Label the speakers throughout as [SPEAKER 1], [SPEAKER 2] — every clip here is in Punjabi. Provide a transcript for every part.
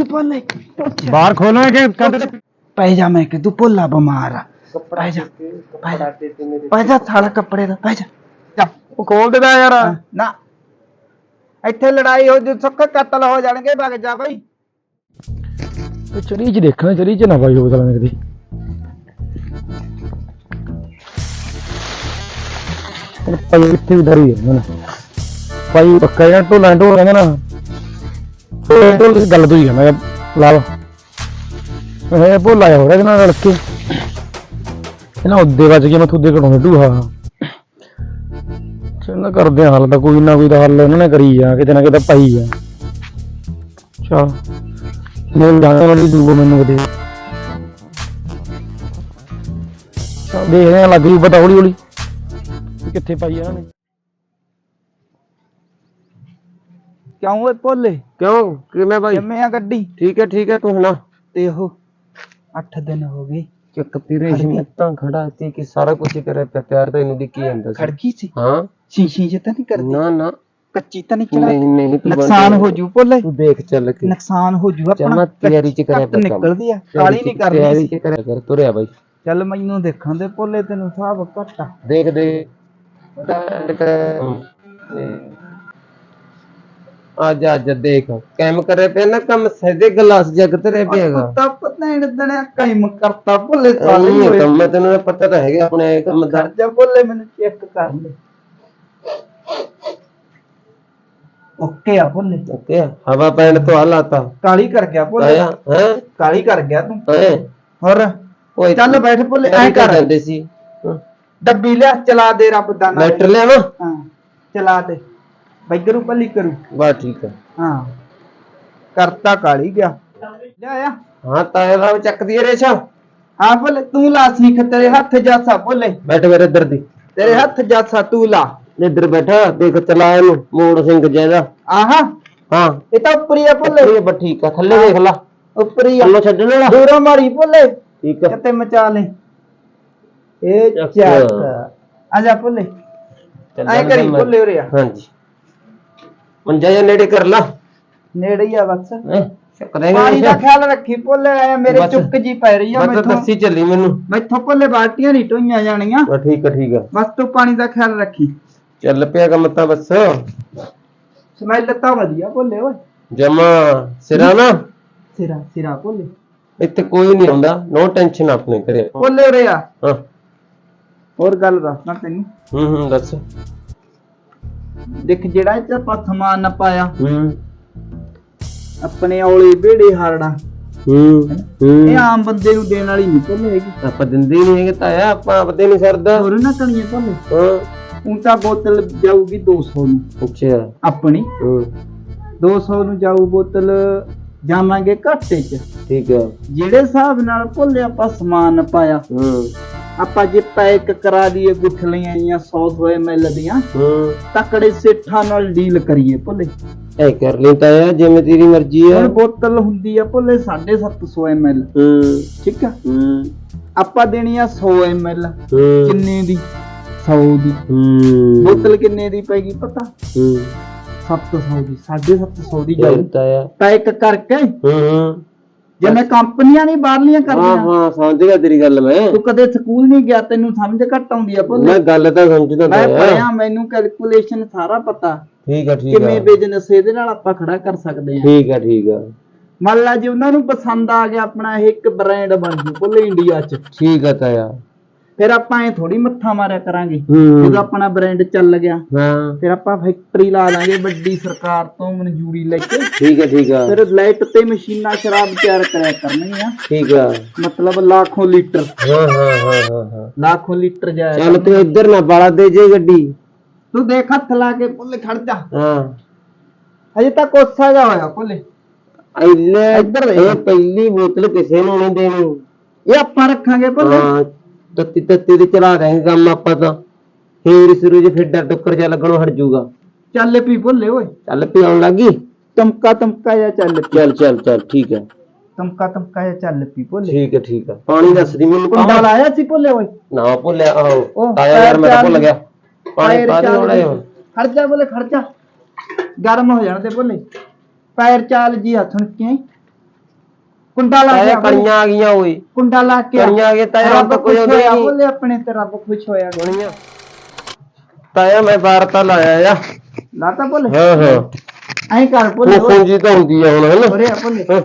[SPEAKER 1] ਪੁੱਛ ਭੋਲੇ ਪੁੱਛ
[SPEAKER 2] ਬਾਹਰ ਖੋਲੋ ਕਿ ਕੰਧ ਤੇ
[SPEAKER 1] ਪੈ ਜਾ ਮੈਂ ਕਿ ਤੂੰ ਭੋਲਾ ਬਿਮਾਰ ਆ ਪੈ ਜਾ ਪੈ ਜਾ ਪੈ ਜਾ ਸਾਲਾ ਕੱਪੜੇ ਦਾ ਪੈ ਜਾ ਜਾ
[SPEAKER 2] ਉਹ ਖੋਲ ਦੇਦਾ ਯਾਰ
[SPEAKER 1] ਨਾ ਇੱਥੇ ਲੜਾਈ ਹੋ ਜੂ ਸੁੱਖ ਕਤਲ ਹੋ ਜਾਣਗੇ ਭਗ ਜਾ ਬਈ
[SPEAKER 2] ਉਹ ਚਰੀ ਚ ਦੇਖਣਾ ਚਰੀ ਚ ਨਾ ਪਾਈ ਬੋਤਲਾਂ ਨੇ ਕਦੀ ਉਹ ਭਾਈ ਇੱਥੇ ਵੀ ਡਰੀ ਹੈ ਨਾ ਭਾਈ ਪੱਕਾ ਜਾਂ ਢੋਲਾਂ ਢੋਲ ਕਹਿੰਦੇ ਨਾ ਢੋਲ ਗੱਲ ਤੋਂ ਹੀ ਹੈ ਮੈਂ ਕਿਹਾ ਇਹ ਭੋਲਾ ਹੋ ਰਿਹਾ ਇਹਨਾਂ ਨਾਲ ਕੇ। ਇਹਨਾਂ ਉੱਦੇ ਵੱਜ ਕੇ ਮੈਂ ਥੁੱਦੇ ਘੜੋਂ ਢੂਹਾ ਚੰਨਾ ਕਰਦੇ ਆ ਹੱਲ ਤਾਂ ਕੋਈ ਨਾ ਕੋਈ ਤਾਂ ਹੱਲ ਉਹਨਾਂ ਨੇ ਕਰੀ ਆ, ਕਿਤੇ ਨਾ ਕਿਤੇ ਪਾਈ ਆ। ਚਲ ਮੈਂ ਜਾਣਾ ਵਾਲੀ ਦੂਗੋ ਮੈਨੂੰ ਕਦੇ ਦੇਖਦੇ ਆ ਲੱਗ ਜੂ ਪਤਾ ਹੌਲੀ ਹੌਲੀ ਕਿੱਥੇ ਪਾਈ ਇਹਨਾਂ ਨੇ।
[SPEAKER 1] ਕਿਉਂ ਓਏ ਭੋਲੇ?
[SPEAKER 2] ਕਿਉਂ? ਕਿਵੇਂ ਭਾਈ
[SPEAKER 1] ਜੰਮੇ ਆ ਗੱਡੀ।
[SPEAKER 2] ਠੀਕ ਹੈ ਠੀਕ ਹੈ ਤੂੰ ਸੁਣਾ
[SPEAKER 1] ਤੇ ਉਹ 8 ਦਿਨ ਹੋ ਗਏ।
[SPEAKER 2] ਚੱਕ ਤੇਰੇ ਹਿੰਮਤਾਂ ਖੜਾ ਸੀ ਕਿ ਸਾਰਾ ਕੁਝ ਕਰੇ ਪਿਆ ਪਿਆਰ ਤਾਂ ਇਹਨੂੰ ਦਿੱਕੀ ਜਾਂਦਾ
[SPEAKER 1] ਖੜ ਗਈ ਸੀ?
[SPEAKER 2] ਹਾਂ।
[SPEAKER 1] ਸ਼ੀਸ਼ੀ ਜੇ ਤਾਂ ਨਹੀਂ ਕਰਦੀ?
[SPEAKER 2] ਨਾ ਨਾ।
[SPEAKER 1] ਕੱਚੀ ਤਾਂ ਨਹੀਂ ਚੜਾ
[SPEAKER 2] ਨਹੀਂ ਨਹੀਂ ਤੂੰ
[SPEAKER 1] ਨੁਕਸਾਨ ਹੋ ਜੂ ਭੋਲੇ।
[SPEAKER 2] ਤੂੰ ਦੇਖ ਚੱਲ ਕੇ।
[SPEAKER 1] ਨੁਕਸਾਨ ਹੋ ਜੂ
[SPEAKER 2] ਜਮਾ
[SPEAKER 1] ਆਪਣਾ
[SPEAKER 2] ਤਿਆਰੀ ਚ ਕਰਿਆ
[SPEAKER 1] ਘੱਟ ਨਿਕਲਦੀ ਆ। ਕਾਲੀ ਨਹੀਂ ਕਰਨੀ
[SPEAKER 2] ਤਿਆਰੀ
[SPEAKER 1] ਸੀ।
[SPEAKER 2] ਚ ਕਰਿਆ ਕਰ ਤੁਰਿਆ ਬਾਈ।
[SPEAKER 1] ਚੱਲ ਮੈਨੂੰ ਦੇਖਣ ਦੇ ਭੋਲੇ ਤੈਨੂੰ ਹਿਸਾਬ ਘੱਟ
[SPEAKER 2] ਦੇਖ ਦੇ। ਅੱਜ ਅੱਜ ਦੇਖ। ਕੰਮ ਕਰੇ ਪਿਆ ਨਾ ਕੰਮ ਸਦੇ ਗਲਾਸ ਜਗ ਤੇਰੇ ਪਿਆਗਾ
[SPEAKER 1] ਕੁੱਤਾ ਪਤਾ ਨਹੀਂ ਦਣਿਆ ਕੰਮ ਕਰਤਾ ਭੋਲੇ ਸਾਲੇ
[SPEAKER 2] ਨਹੀਂ
[SPEAKER 1] ਹੋਏ।
[SPEAKER 2] ਕੰਮ ਤੈਨੂੰ ਪਤਾ ਤਾਂ ਹੈਗਾ ਆਪਣੇ ਕੰਮ ਦਾ।
[SPEAKER 1] ਕਰ ਜਾ ਭੋਲੇ ਮੈਨੂੰ ਚੈੱਕ ਕਰ ਲੈ। ਓਕੇ ਆ ਭੋਲੇ।
[SPEAKER 2] ਓਕੇ ਹਵਾ ਪੈਣ ਤੋਂ ਹਾਲਾਤਾ
[SPEAKER 1] ਕਾਲੀ ਕਰ ਗਿਆ ਭੋਲੇ
[SPEAKER 2] ਆਇਆ ਹੈ?
[SPEAKER 1] ਕਾਲੀ ਕਰ ਗਿਆ ਤੂੰ।
[SPEAKER 2] ਹੈ?
[SPEAKER 1] ਹੋਰ
[SPEAKER 2] ਓਏ
[SPEAKER 1] ਚੱਲ ਬੈਠ ਭੋਲੇ ਐ
[SPEAKER 2] ਐਂ
[SPEAKER 1] ਕਰ।
[SPEAKER 2] ਜਾਂਦੇ ਸੀ। ਹਾਂ।
[SPEAKER 1] ਡੱਬੀ ਲਿਆ ਚਲਾ ਦੇ ਰੱਬ ਦਾ ਨਾਮ
[SPEAKER 2] ਲੈਟਰ ਲਿਆਵਾਂ?
[SPEAKER 1] ਹਾਂ ਚਲਾ ਦੇ। ਬੈਗਰੂ ਪੱਲੀ ਕਰੂ।
[SPEAKER 2] ਬਾ ਠੀਕ ਹੈ
[SPEAKER 1] ਹਾਂ। ਕਰਤਾ ਕਾਲੀ ਗਿਆ। ਲਿਆਇਆ
[SPEAKER 2] ਹਾਂ ਤਾਇਆ ਦਾ ਚੱਕ ਦੀ ਰੇਸ਼ਾ।
[SPEAKER 1] ਹਾਂ ਭੋਲੇ ਤੂੰ ਲਾ ਸੀਖ ਤੇਰੇ ਹੱਥ ਜਾਸਾ ਭੋਲੇ।
[SPEAKER 2] ਬੈਠ ਮੇਰੇ ਇੱਧਰ ਦੀ।
[SPEAKER 1] ਤੇਰੇ ਹੱਥ ਜਾਸਾ ਤੂੰ ਲਾ।
[SPEAKER 2] ਇੱਧਰ ਬੈਠਾ ਦੇਖ ਚਲਾ ਇਹਨੂੰ ਮੋੜ ਸਿੰਘ ਜੈਦਾ
[SPEAKER 1] ਆਹਾ।
[SPEAKER 2] ਹਾਂ।
[SPEAKER 1] ਇਹ ਤਾਂ ਉੱਪਰੀ ਆ ਭੋਲੇ।
[SPEAKER 2] ਇਹ ਬਾ ਠੀਕ ਆ ਥੱਲੇ ਦੇਖ ਲਾ।
[SPEAKER 1] ਉੱਪਰੀ ਆ।
[SPEAKER 2] ਥੱਲੇ ਛੱਡਣ ਵਾਲਾ।
[SPEAKER 1] ਦੂਰੋਂ ਮਾਰੀ ਭੋਲੇ।
[SPEAKER 2] ਠੀਕ ਆ।
[SPEAKER 1] ਕਿਤੇ ਮਚਾ ਲੈ। ਇਹ
[SPEAKER 2] ਚੱਕ।
[SPEAKER 1] ਆ ਜਾ ਭੋਲੇ। ਐ ਕਰੀ ਭੋਲੇ ਉਰੇ ਆ।
[SPEAKER 2] ਹਾਂਜੀ। ਮੰਜਾ ਜਾਂ ਨੇੜੇ ਕਰ ਲਾ।
[SPEAKER 1] ਨੇੜੇ ਹੀ ਆ ਬਸ।
[SPEAKER 2] ਹੈਂ, ਚੱਕ ਦੇਗਾ
[SPEAKER 1] ਪਾਣੀ ਦਾ ਖਿਆਲ ਰੱਖੀ ਭੋਲੇ ਐ ਮੇਰੇ
[SPEAKER 2] ਬਸ।
[SPEAKER 1] ਚੁੱਕ ਜੀ ਪੈ ਰਹੀ ਆ
[SPEAKER 2] ਮੈਂ ਤਾਂ
[SPEAKER 1] ਮੈਥੋਂ।
[SPEAKER 2] ਦੱਸੀ ਚੱਲੀ ਮੈਨੂੰ।
[SPEAKER 1] ਮੈਥੋਂ ਭੋਲੇ ਬਾਲਟੀਆਂ ਨਹੀਂ ਟੋਈਆਂ ਜਾਣੀਆਂ।
[SPEAKER 2] ਬਾ ਠੀਕ ਆ ਠੀਕ ਆ।
[SPEAKER 1] ਬਸ ਤੂੰ ਪਾਣੀ ਦਾ ਖਿਆਲ ਰੱਖੀ।
[SPEAKER 2] ਚੱਲ ਪਿਆ ਕੰਮ ਤਾਂ ਬਸ।
[SPEAKER 1] ਸਮੈਲ ਤਾਂ ਵਧੀਆ ਭੋਲੇ ਓਏ।
[SPEAKER 2] ਜਮਾ ਸਿਰਾ ਨਾ।
[SPEAKER 1] ਸਿਰਾ ਸਿਰਾ ਭੋਲੇ।
[SPEAKER 2] ਇੱਥੇ ਕੋਈ ਨਹੀਂ ਆਉਂਦਾ। ਨੋ ਟੈਨਸ਼ਨ ਆਪਣੇ ਕਰੇ
[SPEAKER 1] ਭੋਲੇ ਉਰੇ ਆ।
[SPEAKER 2] ਹਾਂ।
[SPEAKER 1] ਹੋਰ ਗੱਲ ਦੱਸਣਾ ਤੈਨੂੰ।
[SPEAKER 2] ਹੂੰ ਹੂੰ ਦੱਸ।
[SPEAKER 1] ਦੇਖ ਜਿਹੜਾ ਇਹ ਚ ਆਪਾਂ ਸਮਾਨ ਨਾ ਪਾਇਆ।
[SPEAKER 2] ਹੂੰ।
[SPEAKER 1] ਆਪਣੇ ਔਲੇ ਬੇੜੇ ਹਾਰੜਾ।
[SPEAKER 2] ਹੂੰ
[SPEAKER 1] ਇਹ
[SPEAKER 2] ਹੂੰ
[SPEAKER 1] ਆਮ ਬੰਦੇ ਨੂੰ ਦੇਣ ਵਾਲੀ ਨਹੀਂ ਭੋਲੇ ਹੈਗੀ।
[SPEAKER 2] ਆਪਾਂ ਦਿੰਦੇ ਹੀ ਨਹੀਂ ਹੈਗੇ ਤਾਇਆ ਆਪਾਂ ਆਪਦੇ ਨਹੀਂ ਸਰਦਾ।
[SPEAKER 1] ਹੋਰ ਨਾ ਕਣੀਏ ਭੋਲੇ।
[SPEAKER 2] ਹਾਂ।
[SPEAKER 1] ਹੁਣ ਤਾਂ ਬੋਤਲ ਜਾਊਗੀ 200 ਨੂੰ।
[SPEAKER 2] ਅੱਛਾ।
[SPEAKER 1] ਆਪਣੀ।
[SPEAKER 2] ਹੂੰ।
[SPEAKER 1] 200 ਨੂੰ ਜਾਊ ਬੋਤਲ ਜਾਵਾਂਗੇ ਘਾਟੇ 'ਚ।
[SPEAKER 2] ਠੀਕ ਆ।
[SPEAKER 1] ਜਿਹੜੇ ਹਿਸਾਬ ਨਾਲ ਭੁੱਲੇ ਆਪਾਂ ਸਮਾਨ ਪਾਇਆ।
[SPEAKER 2] ਹੂੰ।
[SPEAKER 1] ਆਪਾਂ ਜੇ ਪੈਕ ਕਰਾ ਦਈਏ ਗੁੱਠਲੀਆਂ ਜਾਂ 100 ml ਦੀਆਂ
[SPEAKER 2] ਹੂੰ।
[SPEAKER 1] ਤਕੜੇ ਸੇਠਾਂ ਨਾਲ ਡੀਲ ਕਰੀਏ ਭੁੱਲੇ।
[SPEAKER 2] ਐ ਕਰ ਲਈ ਤਾਇਆ ਜਿਵੇਂ ਤੇਰੀ ਮਰਜ਼ੀ ਆ।
[SPEAKER 1] ਹੁਣ ਬੋਤਲ ਹੁੰਦੀ ਆ ਭੁੱਲੇ 750 ml
[SPEAKER 2] ਹੂੰ।
[SPEAKER 1] ਠੀਕ ਆ?
[SPEAKER 2] ਹੂੰ।
[SPEAKER 1] ਆਪਾਂ ਦੇਣੀ ਆ 100 ml
[SPEAKER 2] ਹੂੰ।
[SPEAKER 1] ਕਿੰਨੇ ਦੀ? 100 ਦੀ।
[SPEAKER 2] ਹੂੰ।
[SPEAKER 1] ਬੋਤਲ ਕਿੰਨੇ ਦੀ ਪੈਗੀ ਪਤਾ?
[SPEAKER 2] ਹੂੰ।
[SPEAKER 1] 700 ਦੀ 750 ਦੀ
[SPEAKER 2] ਜਾਊ। ਤਾਇਆ
[SPEAKER 1] ਪੈਕ ਕਰਕੇ।
[SPEAKER 2] ਹੂੰ ਹੂੰ।
[SPEAKER 1] ਜਿਵੇਂ ਕੰਪਨੀਆਂ ਨਹੀਂ ਬਾਹਰਲੀਆਂ
[SPEAKER 2] ਹਾਂ
[SPEAKER 1] ਕਰਦੀਆਂ
[SPEAKER 2] ਹਾਂ ਸਮਝ ਗਿਆ ਤੇਰੀ ਗੱਲ ਮੈਂ।
[SPEAKER 1] ਤੂੰ ਕਦੇ ਸਕੂਲ ਨਹੀਂ ਗਿਆ ਤੈਨੂੰ ਸਮਝ ਘੱਟ ਆਉਂਦੀ ਆ ਭੁੱਲੇ।
[SPEAKER 2] ਮੈਂ ਗੱਲ ਤਾਂ ਸਮਝਦਾ
[SPEAKER 1] ਮੈਂ ਪੜਿਆ ਮੈਨੂੰ ਕੈਲਕੂਲੇਸ਼ਨ ਸਾਰਾ ਪਤਾ।
[SPEAKER 2] ਠੀਕ ਆ ਠੀਕ ਆ।
[SPEAKER 1] ਕਿਵੇਂ ਬਿਜ਼ਨਸ ਇਹਦੇ ਨਾਲ ਆਪਾਂ ਖੜਾ ਕਰ ਸਕਦੇ ਹਾਂ
[SPEAKER 2] ਠੀਕ ਆ ਠੀਕ ਆ।
[SPEAKER 1] ਮੰਨ ਲਾ ਜੇ ਉਹਨਾਂ ਨੂੰ ਪਸੰਦ ਆ ਗਿਆ ਆਪਣਾ ਇਹ ਇੱਕ ਬ੍ਰਾਂਡ ਬਣ ਜੂ ਭੁੱਲੇ ਇੰਡੀਆ 'ਚ।
[SPEAKER 2] ਠੀਕ ਆ ਤਾਇਆ।
[SPEAKER 1] ਫਿਰ ਆਪਾਂ ਐ ਥੋੜੀ ਮੱਥਾ ਮਾਰਿਆ ਕਰਾਂਗੇ।
[SPEAKER 2] ਹੂੰ।
[SPEAKER 1] ਜਦੋਂ ਆਪਣਾ ਬ੍ਰਾਂਡ ਚੱਲ ਗਿਆ
[SPEAKER 2] ਹਾਂ।
[SPEAKER 1] ਫਿਰ ਆਪਾਂ ਫੈਕਟਰੀ ਲਾ ਲਾਂਗੇ ਵੱਡੀ ਸਰਕਾਰ ਤੋਂ ਮਨਜ਼ੂਰੀ ਲੈ ਕੇ।
[SPEAKER 2] ਠੀਕ ਆ ਠੀਕ ਆ।
[SPEAKER 1] ਫਿਰ ਲਾਈਟ ਤੇ ਮਸ਼ੀਨਾਂ ਸ਼ਰਾਬ ਤਿਆਰ ਕਰਿਆ ਕਰਨਗੀਆਂ।
[SPEAKER 2] ਠੀਕ ਆ।
[SPEAKER 1] ਮਤਲਬ ਲੱਖੋਂ ਲੀਟਰ।
[SPEAKER 2] ਹਾਂ ਹਾਂ ਹਾਂ ਹਾਂ ਹਾਂ।
[SPEAKER 1] ਲੱਖੋਂ ਲੀਟਰ ਜਾਇਆ
[SPEAKER 2] ਚੱਲ ਤੂੰ ਇੱਧਰ ਨਾ ਬਾਲਾ ਦੇ ਜੇ ਗੱਡੀ।
[SPEAKER 1] ਤੂੰ ਦੇਖ ਹੱਥ ਲਾ ਕੇ ਭੁੱਲੇ ਖੜ ਜਾ।
[SPEAKER 2] ਹਾਂ।
[SPEAKER 1] ਅਜੇ ਤਾਂ ਕੋਸਾ ਜਾ ਹੋਇਆ ਭੁੱਲੇ
[SPEAKER 2] ਇੱਲੇ
[SPEAKER 1] ਇੱਧਰ।
[SPEAKER 2] ਇਹ ਪਹਿਲੀ ਬੋਤਲ ਕਿਸੇ ਨੂੰ ਨਹੀਂ ਦੇਣੀ।
[SPEAKER 1] ਇਹ ਆਪਾਂ ਰੱਖਾਂਗੇ ਭੁੱਲੇ
[SPEAKER 2] ਹਾਂ। ਤੱਤੀ ਤੱਤੀ ਦੇ ਚਲਾ ਰਹੇ ਕੰਮ ਆਪਾਂ ਤਾਂ। ਫੇਰ ਸ਼ੁਰੂ ਜੇ ਫਿਰ ਡਰ ਟੁੱਕਰ ਜਾ ਲੱਗਣੋਂ ਹਟ ਜਾਊਗਾ।
[SPEAKER 1] ਚੱਲ ਪੀ ਭੁੱਲੇ ਓਏ।
[SPEAKER 2] ਚੱਲ ਪਿਆਉਣ ਲੱਗੀ
[SPEAKER 1] ਤਮਕਾ ਤਮਕਾ ਜਾਂ ਚੱਲ ਪੀ।
[SPEAKER 2] ਚੱਲ ਚੱਲ ਚੱਲ ਠੀਕ ਹੈ।
[SPEAKER 1] ਤਮਕਾ ਤਮਕਾ ਜਾਂ ਚੱਲ ਪੀ ਭੁੱਲੇ।
[SPEAKER 2] ਠੀਕ ਹੈ ਠੀਕ ਹੈ। ਪਾਣੀ ਦੱਸ ਦੀ ਮੈਨੂੰ
[SPEAKER 1] ਕੁੰਡਾ ਲਾਇਆ ਸੀ ਭੁੱਲੇ ਓਏ।
[SPEAKER 2] ਨਾ ਭੁੱਲਿਆ ਆਹੋ। ਤਾਇਆ ਯਾਰ ਮੈਂ ਤਾਂ ਭੁੱਲ ਗਿਆ। ਪਾਣੀ ਪਾ ਦੇ ਜਿਹਾ।
[SPEAKER 1] ਖੜ ਜਾ ਭੁੱਲੇ ਖੜ ਜਾ। ਗਰਮ ਹੋ ਜਾਣ ਦੇ ਭੁੱਲੇ। ਪੈਰ ਚਾਲ ਜੀ ਹੱਥ ਹੁਣ ਕੀ ਕੁੰਡਾ ਲਾ ਕੇ
[SPEAKER 2] ਤਾਇਆ
[SPEAKER 1] ਆ ਭੋਲੇ,
[SPEAKER 2] ਕਣੀਆਂ ਆ ਗਈਆਂ ਓਏ।
[SPEAKER 1] ਕੁੰਡਾ ਲਾ ਕੇ ਆ।
[SPEAKER 2] ਕਣੀਆਂ ਆ ਗਈਆਂ ਤਾਇਆ ਹੁਣ
[SPEAKER 1] ਰੱਬ
[SPEAKER 2] ਤਾਂ ਕੋਈ
[SPEAKER 1] ਖੁਸ਼
[SPEAKER 2] ਆਉਂਦਾ ਹੀ
[SPEAKER 1] ਹੋਇਆ
[SPEAKER 2] ਨਹੀਂ।
[SPEAKER 1] ਬੋਲੇ ਆਪਣੇ ਤੇ ਰੱਬ ਖੁਸ਼ ਹੋਇਆ।
[SPEAKER 2] ਕਣੀਆਂ ਤਾਇਆ ਮੈਂ ਬਾਹਰ ਤਾਂ ਲਾਇਆ ਆ।
[SPEAKER 1] ਲਾਤਾ ਬੋਲੇ
[SPEAKER 2] ਹਾਂ ਹਾਂ।
[SPEAKER 1] ਐਂ ਕਰ ਬੋਲੇ
[SPEAKER 2] ਉਹ ਪੂੰਜੀ ਤਾਂ ਹੁੰਦੀ ਆ ਹੁਣ ਹਨਾ?
[SPEAKER 1] ਹੋਰੇ ਆ ਬੋਲੇ
[SPEAKER 2] ਹਾਂ,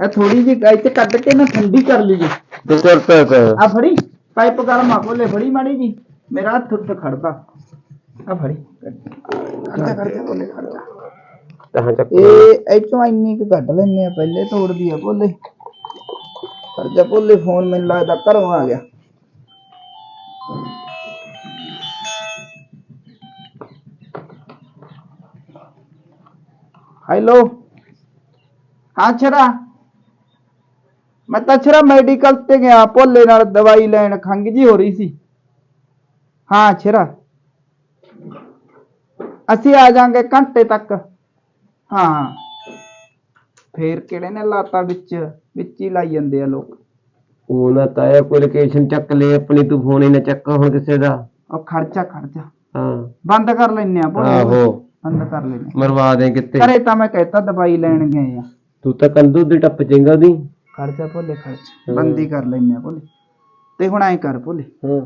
[SPEAKER 1] ਇਹ ਥੋੜੀ ਜਿਹੀ ਗਾਇ ਤੇ ਕੱਢ ਕੇ ਨਾ ਠੰਡੀ ਕਰ ਲਈਏ।
[SPEAKER 2] ਤੇ ਚੱਲ ਪਿਆ ਕਰ।
[SPEAKER 1] ਆ ਫੜੀ ਪਾਈਪ ਗਰਮ ਆ ਬੋਲੇ ਫੜੀ ਮਾੜੀ ਜੀ ਮੇਰਾ ਹੱਥ ਉੱਤੇ ਖੜਦਾ ਆ ਫੜੀ। ਖੜਦਾ ਖੜਦਾ ਬੋਲੇ ਖੜਦਾ
[SPEAKER 2] ਤਾਂ ਚੱਕ
[SPEAKER 1] ਇਹ ਐਚੋਂ ਇੰਨੀ ਕੁ ਕੱਢ ਲੈਨੇ ਆ ਪਹਿਲੇ ਤੋੜਦੀ ਆ ਬੋਲੇ ਖੜਜਾ ਬੋਲੇ ਫੋਨ ਮੈਨੂੰ ਲੱਗਦਾ ਘਰੋਂ ਆ ਗਿਆ। ਹੈਲੋ ਹਾਂ ਛਰਾ ਮੈਂ ਤਾਂ ਛਰਾ ਮੈਡੀਕਲ ਤੇ ਗਿਆ ਭੋਲੇ ਨਾਲ ਦਵਾਈ ਲੈਣ ਖੰਗ ਜੀ ਹੋ ਰਹੀ ਸੀ। ਹਾਂ ਛਰਾ ਅਸੀਂ ਆ ਜਾਾਂਗੇ ਘੰਟੇ ਤੱਕ। ਹਾਂ। ਫੇਰ ਕਿਹੜੇ ਨੇ ਲਾਤਾ ਵਿੱਚ ਵਿੱਚ ਹੀ ਲਾਈ ਜਾਂਦੇ ਆ ਲੋਕ।
[SPEAKER 2] ਉਹ ਨਾ ਤਾਇਆ ਕੋਈ ਲੋਕੇਸ਼ਨ ਚੱਕ ਲੈ ਆਪਣੀ ਤੂੰ ਫੋਨ ਹੀ ਨਾ ਚੱਕ ਹੁਣ ਕਿਸੇ ਦਾ।
[SPEAKER 1] ਉਹ ਖਰਚਾ ਖਰਚਾ
[SPEAKER 2] ਹਾਂ।
[SPEAKER 1] ਬੰਦ ਕਰ ਲੈਨੇ ਆ ਭੋਲੇ
[SPEAKER 2] ਆਹੋ।
[SPEAKER 1] ਬੰਦ ਕਰ ਲੈਨੇ
[SPEAKER 2] ਮਰਵਾ ਦੇ ਕਿਤੇ।
[SPEAKER 1] ਘਰੇ ਤਾਂ ਮੈਂ ਕਹਿਤਾ ਦਵਾਈ ਲੈਣ ਗਏ ਆ।
[SPEAKER 2] ਤੂੰ ਤਾਂ ਕੰਦੂ ਦੀ ਟੱਪ ਚੇਂਗਾ ਦੀ
[SPEAKER 1] ਖਰਚਾ ਭੋਲੇ ਖਰਚ ਬੰਦੀ ਕਰ ਲੈਨੇ ਆ ਭੋਲੇ। ਤੇ ਹੁਣ ਐਂ ਕਰ ਭੋਲੇ।
[SPEAKER 2] ਹਾਂ।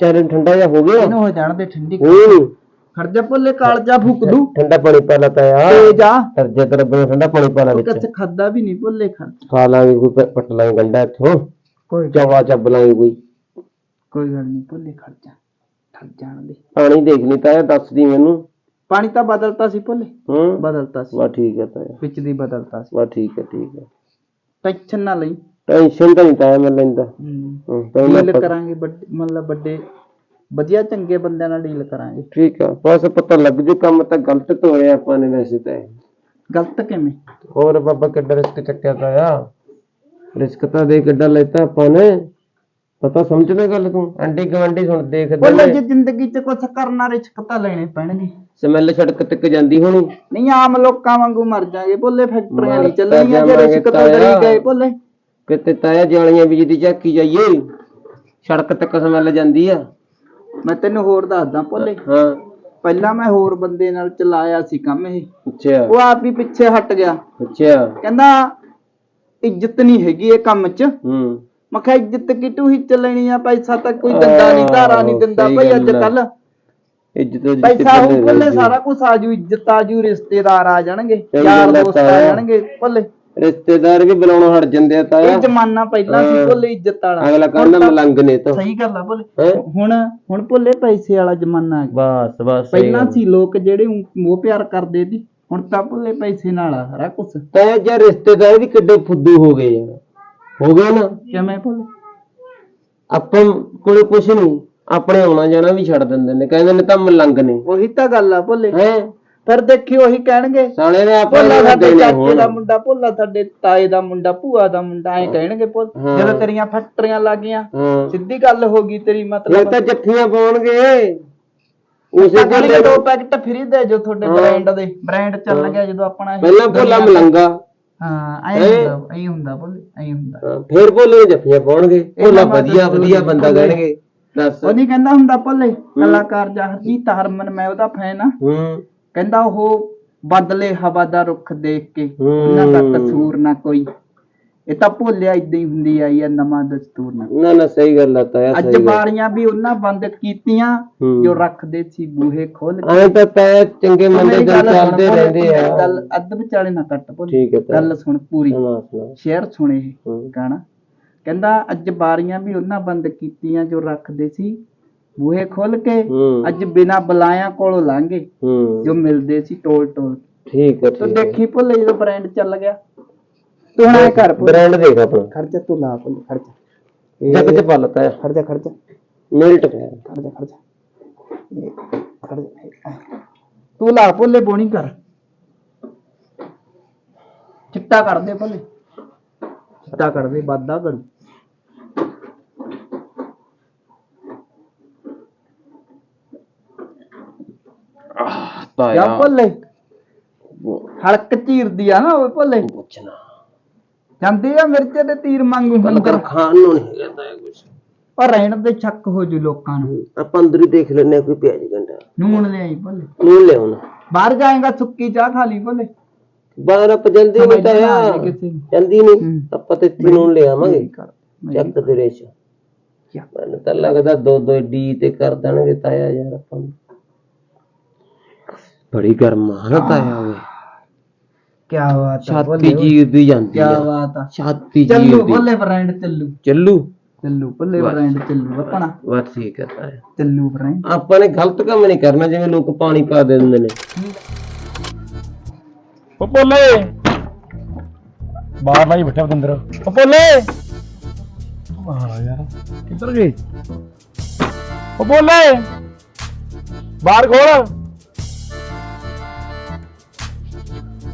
[SPEAKER 2] ਚਾਰੇ ਠੰਡਾ ਜਿਹਾ ਹੋ ਗਿਆ।
[SPEAKER 1] ਇਹਨੂੰ ਹੋ ਜਾਣ ਦੇ ਠੰਡੀ
[SPEAKER 2] ਹੂੰ।
[SPEAKER 1] ਖਰਚਾ ਭੋਲੇ ਕਾਲਜਾ ਫੂਕ ਦੂ।
[SPEAKER 2] ਠੰਡਾ ਪਾਣੀ ਪਾ ਲਾ ਤਾਇਆ।
[SPEAKER 1] ਤੇ ਜਾ।
[SPEAKER 2] ਸਰਜੇ ਤੇਰੇ ਬਣੇ ਠੰਡਾ ਪਾਣੀ ਪਾ ਲਾ ਵਿੱਚ।
[SPEAKER 1] ਕੱਚ ਖਾਦਾ ਵੀ ਨਹੀਂ ਭੋਲੇ ਖਰਚ
[SPEAKER 2] ਖਾ ਲਾਂਗੇ ਕੋਈ ਪੱਟ ਲਾਂਗੇ ਗੰਡਾ ਇੱਥੋਂ।
[SPEAKER 1] ਕੋਈ
[SPEAKER 2] ਚਵਾ ਚੱਬ ਲਾਂਗੇ ਕੋਈ।
[SPEAKER 1] ਕੋਈ ਗੱਲ ਨਹੀਂ ਭੋਲੇ ਖਰਚਾ ਠੱਗ ਜਾਣ ਦੇ।
[SPEAKER 2] ਪਾਣੀ ਦੇਖ ਲਈ ਤਾਇਆ ਦੱਸ ਦੀ ਮੈਨੂੰ।
[SPEAKER 1] ਪਾਣੀ ਤਾਂ ਬਦਲਤਾ ਸੀ ਭੋਲੇ।
[SPEAKER 2] ਹੂੰ।
[SPEAKER 1] ਬਦਲਤਾ ਸੀ।
[SPEAKER 2] ਵਾ ਠੀਕ ਹੈ ਤਾਇਆ।
[SPEAKER 1] ਵਿੱਚ ਦੀ ਬਦਲਤਾ ਸੀ।
[SPEAKER 2] ਵਾ ਠੀਕ ਹੈ ਠੀਕ ਹੈ।
[SPEAKER 1] ਟੈਨਸ਼ਨ ਨਾ ਲਈ।
[SPEAKER 2] ਟੈਨਸ਼ਨ ਤਾਂ ਨਹੀਂ ਤਾਇਆ ਮੈਂ ਲੈਂਦਾ।
[SPEAKER 1] ਹੂੰ।
[SPEAKER 2] ਹੂੰ, ਪਹਿਲਾਂ
[SPEAKER 1] ਕਰਾਂਗੇ ਮਤਲਬ ਵੱਡੇ ਵਧੀਆ ਚੰਗੇ ਬੰਦਿਆਂ ਨਾਲ ਡੀਲ ਕਰਾਂਗੇ।
[SPEAKER 2] ਠੀਕ ਆ ਬਸ ਪਤਾ ਲੱਗ ਜੂ ਕੰਮ ਤਾਂ ਗਲਤ ਤੋਰਿਆ ਆਪਾਂ ਨੇ ਵੈਸੇ ਤਾਂ। ਇਹ।
[SPEAKER 1] ਗਲਤ ਕਿਵੇਂ?
[SPEAKER 2] ਹੋਰ ਬਾਬਾ ਕਿੱਡਾ ਰਿਸਕ ਚੱਕਿਆ ਤਾਇਆ ਰਿਸਕ ਤਾਂ ਦੇ ਕਿੱਡਾ ਲੈਤਾ ਆਪਾਂ ਨੇ। ਪਤਾ ਸਮਝਦਾ ਗੱਲ ਤੂੰ। ਆਂਟੀ ਗਵਾਂਡੀ ਸੁਣ ਦੇਖਦੇ
[SPEAKER 1] ਬੋਲੇ
[SPEAKER 2] ਨੇ।
[SPEAKER 1] ਜੇ ਜ਼ਿੰਦਗੀ 'ਚ ਕੁਝ ਕਰਨਾ ਰਿਸਕ ਤਾਂ ਲੈਣੇ ਪੈਣਗੇ।
[SPEAKER 2] ਸਮੈਲ ਸੜਕ ਤੱਕ ਜਾਂਦੀ ਹੋਣੀ।
[SPEAKER 1] ਨਹੀਂ ਆਮ ਲੋਕਾਂ ਵਾਂਗੂ ਮਰ ਜਾਗੇ। ਬੋਲੇ ਫੈਕਟਰੀਆਂ
[SPEAKER 2] ਮਰ
[SPEAKER 1] ਨਹੀਂ
[SPEAKER 2] ਤਾਂ
[SPEAKER 1] ਚੱਲਣੀਆਂ ਜੇ
[SPEAKER 2] ਜਾਵਾਂਗੇ
[SPEAKER 1] ਰਿਸਕ ਤੋਂ
[SPEAKER 2] ਤਾਇਆ।
[SPEAKER 1] ਡਰੀ ਗਏ ਬੋਲੇ
[SPEAKER 2] ਕਿਤੇ ਤਾਇਆ ਜਾਲੀਆਂ ਵੀ ਜਿਹਦੀ ਝਾਕੀ ਜਾਈਏ। ਸੜਕ ਤੱਕ ਸਮੈਲ ਜਾਂਦੀ ਆ।
[SPEAKER 1] ਮੈਂ ਤੈਨੂੰ ਹੋਰ ਦੱਸਦਾ ਭੋਲੇ।
[SPEAKER 2] ਹਾਂ।
[SPEAKER 1] ਪਹਿਲਾਂ ਮੈਂ ਹੋਰ ਬੰਦੇ ਨਾਲ ਚਲਾਇਆ ਸੀ ਕੰਮ ਇਹ।
[SPEAKER 2] ਅੱਛਾ।
[SPEAKER 1] ਉਹ ਆਪ ਹੀ ਪਿੱਛੇ ਹਟ ਗਿਆ।
[SPEAKER 2] ਅੱਛਾ।
[SPEAKER 1] ਕਹਿੰਦਾ ਇੱਜ਼ਤ ਨਹੀਂ ਹੈਗੀ ਇਹ ਕੰਮ 'ਚ।
[SPEAKER 2] ਹੂੰ।
[SPEAKER 1] ਮੈਂ ਕਿਹਾ ਇੱਜ਼ਤ ਕਿਟੂ ਹੀ ਚੱਲਣੀ ਆ? ਪੈਸਾ ਤਾਂ ਕੋਈ ਦਿੰਦਾ ਨਹੀਂ ਧਾਰਾ ਨਹੀਂ ਦਿੰਦਾ ਭਈ ਅੱਜ। ਕੱਲ
[SPEAKER 2] ਇੱਜ਼ਤ ਦੀ
[SPEAKER 1] ਪੈਸਾ ਹੋ ਭੁੱਲੇ ਸਾਰਾ ਕੁਝ ਆਜੂ ਇੱਜ਼ਤ ਆਜੂ ਰਿਸ਼ਤੇਦਾਰ ਆ ਜਾਣਗੇ ਯਾਰ ਦੋਸਤ ਆ। ਜਾਣਗੇ ਭੁੱਲੇ।
[SPEAKER 2] ਰਿਸ਼ਤੇਦਾਰ ਵੀ ਬੁਲਾਉਣੋਂ ਹਟ ਜਾਂਦੇ ਆ ਤਾਇਆ।
[SPEAKER 1] ਇਹ ਜ਼ਮਾਨਾ ਪਹਿਲਾਂ ਸੀ। ਭੁੱਲੇ ਇੱਜ਼ਤ ਵਾਲਾ।
[SPEAKER 2] ਅਗਲਾ ਕਹਿੰਦਾ ਮਲੰਗ ਨੇ ਤਾਂ।
[SPEAKER 1] ਸਹੀ ਗੱਲ ਆ ਭੁੱਲੇ? ਹੁਣ ਹੁਣ ਭੁੱਲੇ ਪੈਸੇ ਵਾਲਾ ਜ਼ਮਾਨਾ ਆ ਗਿਆ।
[SPEAKER 2] ਬਸ ਬਸ
[SPEAKER 1] ਪਹਿਲਾਂ। ਸੀ ਲੋਕ ਜਿਹੜੇ ਮੋਹ ਪਿਆਰ ਕਰਦੇ ਸੀ ਹੁਣ ਤਾਂ ਭੁੱਲੇ ਪੈਸੇ ਨਾਲ ਆ ਸਾਰਾ ਕੁਝ
[SPEAKER 2] ਤਾਇਆ ਜੇ ਰਿਸ਼ਤੇਦਾਰ ਵੀ ਕਿੱਡੇ ਫੁੱਦੂ ਹੋ ਗਏ ਯਾਰ ਹੋ ਗਏ ਨਾ?
[SPEAKER 1] ਕਿਵੇਂ ਭੁੱਲੇ?
[SPEAKER 2] ਆਪਾਂ ਕੋਲੇ ਕੁਛ ਨਹੀਂ ਆਪਣੇ ਆਉਣਾ ਜਾਣਾ ਵੀ ਛੱਡ ਦਿੰਦੇ ਨੇ। ਕਹਿੰਦੇ ਨੇ ਤਾਂ ਮਲੰਗ ਨੇ।
[SPEAKER 1] ਉਹੀ ਤਾਂ ਗੱਲ ਆ ਭੁੱਲੇ।
[SPEAKER 2] ਹੈ?
[SPEAKER 1] ਫਿਰ ਦੇਖੀ ਉਹੀ ਕਹਿਣਗੇ।
[SPEAKER 2] ਸਾਲੇ ਨੇ ਆਪਾਂ
[SPEAKER 1] ਭੁੱਲਾ
[SPEAKER 2] ਨੂੰ
[SPEAKER 1] ਸਾਡੇ
[SPEAKER 2] ਦੇਣੇ
[SPEAKER 1] ਚਾਚੇ
[SPEAKER 2] ਹੋਣ।
[SPEAKER 1] ਦਾ ਮੁੰਡਾ ਭੁੱਲਾ ਸਾਡੇ ਤਾਏ ਦਾ ਮੁੰਡਾ ਭੂਆ ਦਾ ਮੁੰਡਾ ਐਂ ਕਹਿਣਗੇ
[SPEAKER 2] ਹਾਂ।
[SPEAKER 1] ਜਦੋਂ ਤੇਰੀਆਂ ਫੈਕਟਰੀਆਂ ਲੱਗੀਆਂ
[SPEAKER 2] ਹਾਂ।
[SPEAKER 1] ਸਿੱਧੀ ਗੱਲ ਹੋ ਗਈ ਤੇਰੀ
[SPEAKER 2] ਇਹ
[SPEAKER 1] ਮਤਲਬ
[SPEAKER 2] ਤਾਂ ਜੱਫੀਆਂ ਪਾਉਣਗੇ। ਉਸੇ
[SPEAKER 1] ਅਗਲੀ
[SPEAKER 2] ਦਿਨ
[SPEAKER 1] ਦੋ ਪੈਕਟ ਫ੍ਰੀ ਦੇ ਜੋ ਤੁਹਾਡੇ ਬ੍ਰਾਂਡ ਦੇ ਬ੍ਰਾਂਡ ਚੱਲ ਗਿਆ ਜਦੋਂ ਆਪਣਾ ਇਹ
[SPEAKER 2] ਪਹਿਲਾਂ ਭੋਲਾ ਮਲੰਗਾ।
[SPEAKER 1] ਹਾਂ ਐਂ ਹੁੰਦਾ ਐਂ ਹੁੰਦਾ ਭੁੱਲ ਐਂ ਹੁੰਦਾ।
[SPEAKER 2] ਹਾਂ, ਫੇਰ ਭੋਲੇ ਜੱਫੀਆਂ ਪਾਉਣਗੇ। ਭੋਲਾ ਵਧੀਆ ਵਧੀਆ ਬੰਦਾ
[SPEAKER 1] ਭੋਲੇ।
[SPEAKER 2] ਕਹਿਣਗੇ। ਦੱਸ।
[SPEAKER 1] ਉਹ ਨਹੀਂ ਕਹਿੰਦਾ ਹੁੰਦਾ ਭੁੱਲੇ ਕਲਾਕਾਰ ਜਹਰਜੀਤ ਹਰਮਨ ਮੈਂ ਉਹਦਾ ਫੈਨ ਆ।
[SPEAKER 2] ਹੂੰ।
[SPEAKER 1] ਕਹਿੰਦਾ ਉਹ ਬਦਲੇ ਹਵਾ ਦਾ ਰੁੱਖ ਦੇਖ ਕੇ। ਉਹਨਾਂ ਦਾ ਕਸੂਰ ਨਾ ਕੋਈ। ਇਹ ਤਾਂ ਭੁੱਲਿਆ ਇਦਾਂ ਹੀ ਹੁੰਦੀ ਆਈ ਆ ਨਵਾਂ ਦਸਤੂਰ ਨਾ।
[SPEAKER 2] ਨਾ ਨਾ ਸਹੀ ਗੱਲ ਆ ਤਾਇਆ
[SPEAKER 1] ਅੱਜ
[SPEAKER 2] ਸਹੀ ਗੱਲ।
[SPEAKER 1] ਬਾਰੀਆਂ ਵੀ ਉਹਨਾਂ ਬੰਦ ਕੀਤੀਆਂ। ਜੋ ਰੱਖਦੇ ਸੀ ਬੂਹੇ ਖੋਲ ਕੇ।
[SPEAKER 2] ਐਂ ਤਾਂ ਤਾਇਆ ਚੰਗੇ ਮੰਦੇ
[SPEAKER 1] ਗੱਲ ਭੁੱਲ,
[SPEAKER 2] ਰਹਿੰਦੇ ਆ।
[SPEAKER 1] ਗੱਲ ਅੱਧ ਵਿਚਾਲੇ ਨਾ ਕੱਟ ਭੁੱਲ।
[SPEAKER 2] ਠੀਕ ਹੈ ਤਾਇਆ।
[SPEAKER 1] ਗੱਲ ਸੁਣ ਪੂਰੀ।
[SPEAKER 2] ਸੁਣਾ
[SPEAKER 1] ਸ਼ੇਅਰ ਸੁਣੇ। ਗਾਣਾ। ਕਹਿੰਦਾ ਅੱਜ ਬਾਰੀਆਂ ਵੀ ਉਹਨਾਂ ਬੰਦ ਕੀਤੀਆਂ ਜੋ ਰੱਖਦੇ ਸੀ। ਬੂਹੇ ਖੋਲ ਕੇ
[SPEAKER 2] ਹੂੰ।
[SPEAKER 1] ਅੱਜ ਬਿਨਾ ਬੁਲਾਇਆ ਕੋਲੋਂ ਲਾਂਗੇ
[SPEAKER 2] ਹੂੰ।
[SPEAKER 1] ਜੋ ਮਿਲਦੇ ਸੀ ਟੋਲ ਟੋਲ
[SPEAKER 2] ਠੀਕ ਹੈ
[SPEAKER 1] ਤੂੰ
[SPEAKER 2] ਠੀਕ
[SPEAKER 1] ਦੇਖੀ ਭੁੱਲੇ ਜਦੋਂ ਬ੍ਰਾਂਡ ਚੱਲ ਗਿਆ? ਤੂੰ ਹੁਣ ਕਰ ਭੁੱਲ।
[SPEAKER 2] ਬ੍ਰਾਂਡ ਦੇਖ ਆਪਣਾ।
[SPEAKER 1] ਖਰਚਾ ਤੂੰ ਲਾ ਭੁੱਲ ਖਰਚਾ
[SPEAKER 2] ਜੱਗ ਚ ਪਾ ਲਤਾ ਹੈ
[SPEAKER 1] ਖਰਚਾ ਖਰਚਾ
[SPEAKER 2] ਮਿਲਟ
[SPEAKER 1] ਖਰਚਾ ਖਰਚਾ ਇਹ ਖਰਚਾ ਤੂੰ ਲਾ ਭੁੱਲੇ ਬੋਣੀ ਕਰ। ਚਿੱਟਾ ਕਰ ਦੇ ਭੁੱਲੇ। ਚਿੱਟਾ ਕਰ। ਕਰੂ ਜਾ ਭੁੱਲੇ ਹਲਕ ਚੀਰਦੀ ਆ ਨਾ ਉਹ ਭੁੱਲੇ
[SPEAKER 2] ਪੁੱਛਣਾ।
[SPEAKER 1] ਜਾਂਦੇ ਆ ਮਿਰਚ ਦੇ ਤੀਰ ਮੰਗੂ ਅੰਦਰ।
[SPEAKER 2] ਕਰ ਖਾਣ ਨੂੰ ਨਹੀਂ ਕਹਿੰਦਾ ਇਹ ਕੁਛ।
[SPEAKER 1] ਪਰ ਰਹਿਣ ਦੇ ਚੱਕ ਹੋ ਜੂ ਲੋਕਾਂ ਨੂੰ।
[SPEAKER 2] ਆਪਾਂ ਅੰਦਰ ਹੀ ਦੇਖ ਲੈਨੇ ਆ ਕੋਈ ਪਿਆਜ ਗੰਡਾ।
[SPEAKER 1] ਨੂਣ ਲਿਆਈ ਭੁੱਲੇ।
[SPEAKER 2] ਨੂੰ। ਲਿਆਉਣਾ
[SPEAKER 1] ਬਾਹਰ ਜਾਏਗਾ ਸੁੱਕੀ ਚਾਹ ਖਾ ਲਈ ਭੁੱਲੇ।
[SPEAKER 2] ਬਾਹਰ ਆਪਾਂ ਜਲਦੀ
[SPEAKER 1] ਨਾ
[SPEAKER 2] ਤਾਇਆ
[SPEAKER 1] ਆ।
[SPEAKER 2] ਜਲਦੀ ਨਹੀਂ
[SPEAKER 1] ਹੂੰ।
[SPEAKER 2] ਆਪਾਂ ਤੇ ਨੂੰ ਲਿਆਵਾਂਗੇ। ਚੱਕ ਦੇ ਰੇਸ਼? ਮੈਨੂੰ ਤਾਂ ਲੱਗਦਾ ਦੋ ਦੋ ਡੀ ਤੇ ਕਰ ਦੇਣਗੇ ਤਾਇਆ ਯਾਰ ਆਪਾਂ ਨੂੰ। ਬੜੀ ਗਰਮ ਆ ਨਾ ਤਾਇਆ ਓਏ?
[SPEAKER 1] ਕੀ ਬਾਤ ਆ
[SPEAKER 2] ਛਾਤੀ ਜੀ ਦੀ ਜਾਂਦੀ
[SPEAKER 1] ਕੀ
[SPEAKER 2] ਆ।
[SPEAKER 1] ਬਾਤ ਆ।
[SPEAKER 2] ਛਾਤੀ ਜੀ
[SPEAKER 1] ਚੱਲੂ ਬੱਲੇ ਬ੍ਰਾਂਡ ਚੱਲੂ।
[SPEAKER 2] ਚੱਲੂ।
[SPEAKER 1] ਚੱਲੂ ਬੱਲੇ
[SPEAKER 2] ਬਸ।
[SPEAKER 1] ਬ੍ਰਾਂਡ ਚੱਲੂ ਆਪਣਾ।
[SPEAKER 2] ਬਸ ਠੀਕ ਹੈ ਤਾਇਆ।
[SPEAKER 1] ਚੱਲੂ ਬ੍ਰਾਂਡ।
[SPEAKER 2] ਆਪਾਂ ਨੇ ਗਲਤ ਕੰਮ ਨਹੀਂ ਕਰਨਾ ਜਿਵੇਂ ਲੋਕ ਪਾਣੀ ਪਾ ਦੇ ਦਿੰਦੇ ਨੇ।
[SPEAKER 3] ਉਹ ਬਾਹਰ ਲਾਈ ਬੈਠਾ ਬਤੰਦਰ ਉਹ ਆ ਯਾਰ ਕਿੱਧਰ ਗਏ? ਉਹ ਬਾਹਰ ਖੋਲ।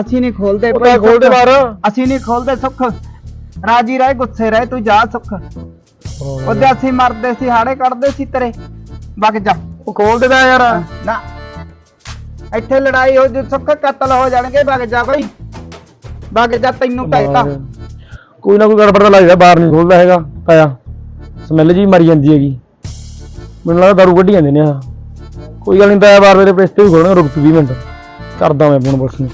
[SPEAKER 1] ਅਸੀਂ ਨਹੀਂ ਖੋਲਦੇ
[SPEAKER 3] ਉਹ ਤਾਂ ਖੋਲ ਦੇ ਬਾਹਰ
[SPEAKER 1] ਅਸੀਂ ਨਹੀਂ ਖੋਲਦੇ ਸੁੱਖ। ਰਾਜੀ ਰਹਿ ਗੁੱਸੇ ਰਹਿ ਤੂੰ ਜਾ ਸੁੱਖ। ਉਹਦੇ ਅਸੀਂ ਮਰਦੇ ਸੀ ਹਾੜੇ ਕੱਢਦੇ ਸੀ ਤੇਰੇ। ਵਗ ਜਾ।
[SPEAKER 3] ਉਹ ਖੋਲ ਦੇ ਦਾ ਯਾਰ
[SPEAKER 1] ਨਾ। ਇੱਥੇ ਲੜਾਈ ਹੋ ਜੂ ਸੁੱਖ ਕਤਲ ਹੋ ਜਾਣਗੇ ਵਗ ਜਾ ਕੋਈ। ਵਗ ਜਾ ਤੈਨੂੰ ਕਹਿਤਾ
[SPEAKER 3] ਕੋਈ ਨਾ ਕੋਈ ਗੜਬੜ ਤਾਂ ਲੱਗਦਾ ਬਾਹਰ ਨਹੀਂ ਖੋਲਦਾ ਹੈਗਾ ਤਾਇਆ ਸਮੈਲ ਜੀ ਮਰੀ ਜਾਂਦੀ ਹੈਗੀ। ਮੈਨੂੰ ਲੱਗਦਾ ਦਾਰੂ ਕੱਢੀ ਜਾਂਦੇ ਨੇ ਆ ਕੋਈ ਗੱਲ ਨਹੀਂ ਤਾਇਆ ਬਾਹਰ ਮੇਰੇ ਪ੍ਰੈਸਤੇ ਵੀ ਖੋਲਣਾ ਰੁਕ ਤੂੰ 20 ਮਿੰਟ। ਕਰਦਾ ਮੈਂ ਫੋਨ ਪੁਲਿਸ ਨੂੰ।